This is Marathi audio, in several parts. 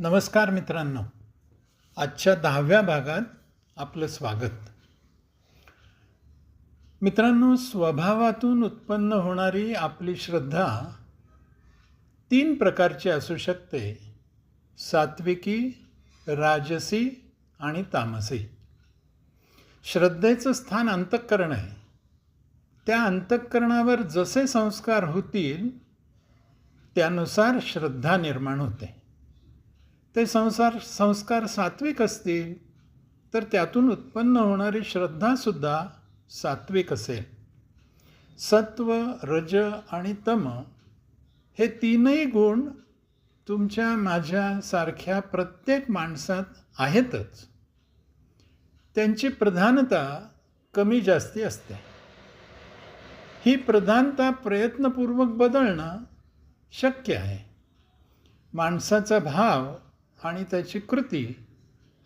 नमस्कार मित्रांनो. आजच्या दहाव्या भागात आपलं स्वागत. मित्रांनो स्वभावातून उत्पन्न होणारी आपली श्रद्धा तीन प्रकारची असू शकते. सात्विकी राजसी आणि तामसी. श्रद्धेचं स्थान अंतःकरण आहे. त्या अंतःकरणावर जसे संस्कार होतील त्यानुसार श्रद्धा निर्माण होते. ते संसार संस्कार सात्विक असतील तर त्यातून उत्पन्न होणारी श्रद्धासुद्धा सात्विक असेल. सत्व रज आणि तम हे तीनही गुण तुमच्या माझ्यासारख्या प्रत्येक माणसात आहेतच. त्यांची प्रधानता कमी जास्ती असते. ही प्रधानता प्रयत्नपूर्वक बदलणं शक्य आहे. माणसाचा भाव आणि त्याची कृती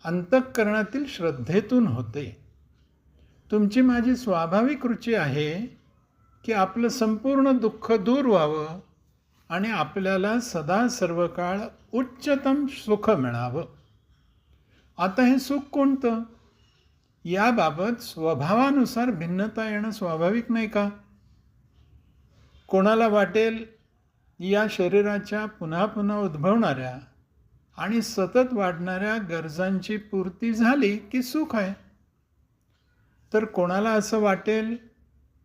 अंतःकरणातील श्रद्धेतून होते. तुमची माझी स्वाभाविक रुची आहे की आपलं संपूर्ण दुःख दूर व्हावं आणि आपल्याला सदा सर्व काळ उच्चतम सुख मिळावं. आता हे सुख कोणतं? याबाबत स्वभावानुसार भिन्नता येणं स्वाभाविक नाही का? कोणाला वाटेल या शरीराच्या पुन्हा पुन्हा उद्भवणाऱ्या आणि सतत वाढणाऱ्या गरजांची पूर्ती झाली की सुख आहे. तर कोणाला असं वाटेल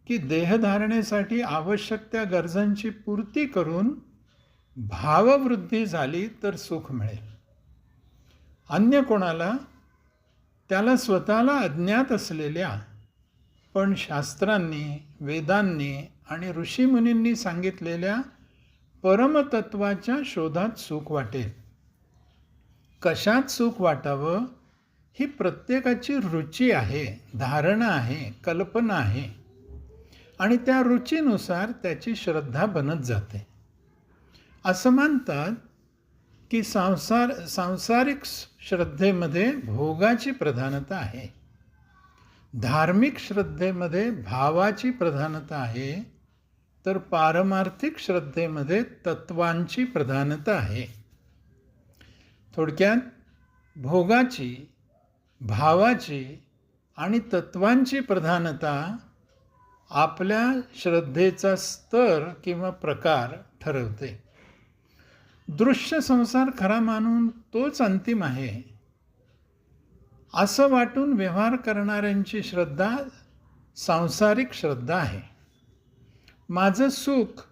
की देहधारणेसाठी आवश्यक त्या गरजांची पूर्ती करून भाववृद्धी झाली तर सुख मिळेल. अन्य कोणाला? त्याला स्वतःला अज्ञात असलेल्या पण शास्त्रांनी वेदांनी आणि ऋषीमुनींनी सांगितलेल्या परमतत्वाच्या शोधात सुख वाटेल. कशात सुख वाटावं ही प्रत्येकाची रुची आहे धारणा आहे कल्पना आहे. आणि त्या रुचीनुसार त्याची श्रद्धा बनत जाते. असं मानतात की संसार सांसारिक श्रद्धेमध्ये भोगाची प्रधानता आहे. धार्मिक श्रद्धेमध्ये भावाची प्रधानता आहे तर पारमार्थिक श्रद्धेमध्ये तत्वांची प्रधानता आहे. थोडक्यात भोगाची भावाची आणि तत्वांची प्रधानता आपल्या श्रद्धेचा स्तर किंवा प्रकार ठरवते. दृश्य संसार खरा मानून तोच अंतिम आहे. असं वाटून व्यवहार करणाऱ्यांची श्रद्धा सांसारिक श्रद्धा आहे. माझं सुख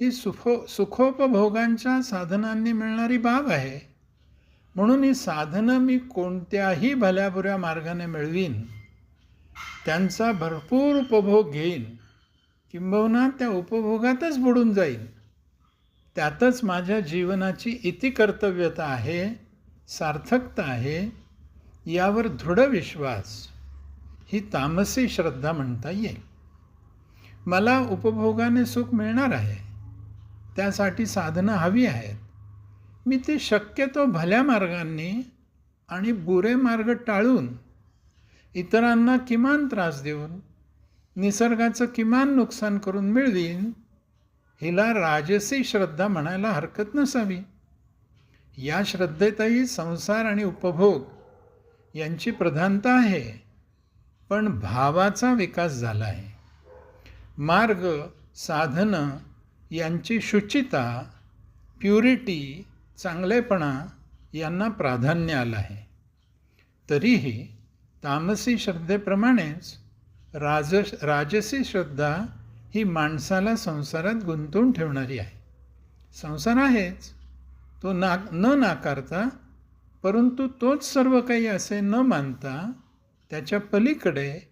ही सुखो सुखोपभोगांच्या साधनांनी मिळणारी बाब आहे. म्हणून ही साधनं मी कोणत्याही भल्याबुऱ्या मार्गाने मिळवीन त्यांचा भरपूर उपभोग घेईन किंबहुना त्या उपभोगातच बुडून जाईन. त्यातच माझ्या जीवनाची इति कर्तव्यता आहे सार्थकता आहे यावर दृढ विश्वास. ही तामसी श्रद्धा म्हणता येईल. मला उपभोगाने सुख मिळणार आहे. त्यासाठी साधनं हवी आहेत. मी ते शक्यतो भल्या मार्गांनी आणि बुरे मार्ग टाळून इतरांना किमान त्रास देऊन निसर्गाचं किमान नुकसान करून मिळवीन हिला राजसी श्रद्धा म्हणायला हरकत नसावी. या श्रद्धेतही संसार आणि उपभोग यांची प्रधानता आहे पण भावाचा विकास झाला आहे. मार्ग साधनं यांची शुचिता प्युरिटी चांगलेपणा यांना प्राधान्य आलं आहे. तरीही तामसी श्रद्धेप्रमाणेच राज राजसी श्रद्धा ही माणसाला संसारात गुंतवून ठेवणारी आहे. संसार आहेच. तो ना न नाकारता परंतु तोच सर्व काही असे न मानता त्याच्या पलीकडे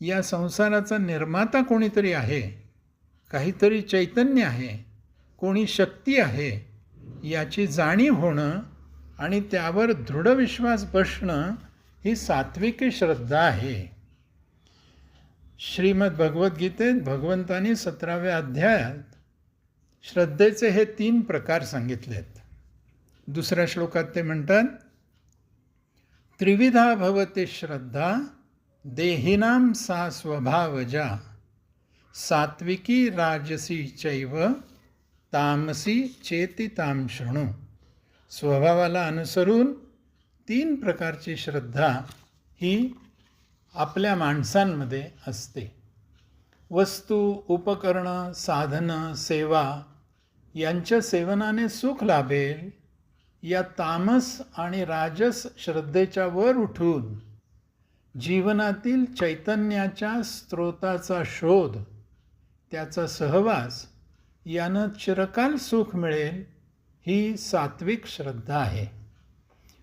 या संसाराचा निर्माता कोणीतरी आहे. काहीतरी चैतन्य आहे. कोणी शक्ती आहे. याची जाणीव होणं आणि त्यावर दृढ विश्वास बसणं ही सात्विकी श्रद्धा आहे. श्रीमद भगवद्गीतेत भगवंतानी सतराव्या अध्यायात श्रद्धेचे हे तीन प्रकार सांगितलेत. दुसऱ्या श्लोकात ते म्हणतात त्रिविधा भवती श्रद्धा देहिनां सा स्वभावजा सात्विकी राजसी चैव तामसी चेती ताम शृणू। स्वभावाला अनुसरून तीन प्रकारची श्रद्धा ही आपल्या माणसांमध्ये असते. वस्तू उपकरणं साधनं सेवा यांच्या सेवनाने सुख लाभेल. या तामस आणि राजस श्रद्धेच्या वर उठून जीवनातील चैतन्याच्या स्रोताचा शोध त्याचा सहवास यानं चिरकाल सुख मिळेल ही सात्विक श्रद्धा आहे.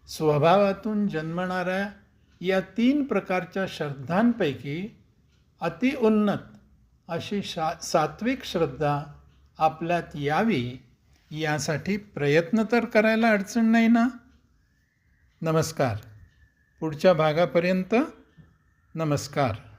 स्वभावातून जन्मणाऱ्या या तीन प्रकारच्या श्रद्धांपैकी अतिउन्नत अशी शा सात्विक श्रद्धा आपल्यात यावी यासाठी प्रयत्न तर करायला अडचण नाही ना? नमस्कार. पुढच्या भागापर्यंत नमस्कार.